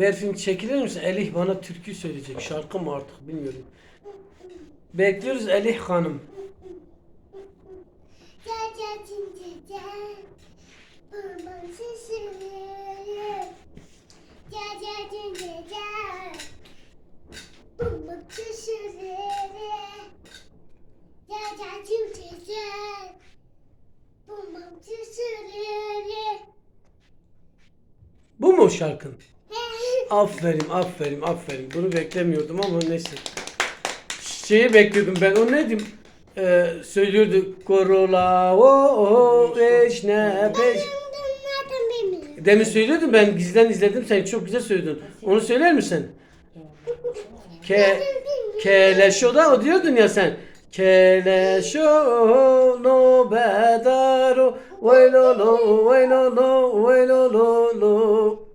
Berfin çekilir misin? Elih bana türkü söyleyecek. Şarkı mı artık bilmiyorum. Bekliyoruz Elih Hanım. Bu mu şarkın? Aferin, aferin, aferin. Bunu beklemiyordum ama neyse. Şeyi bekliyordum ben. O neydi? Ee, söylüyordu. Korola o o peş ne peş. Demin söylüyordum ben gizden izledim sen çok güzel söyledin. Onu söyler misin? Ke Keleşo'da o diyordun ya sen. Keleşo no bedaro Vay lo lo, vay lo lo, vay lo lo lo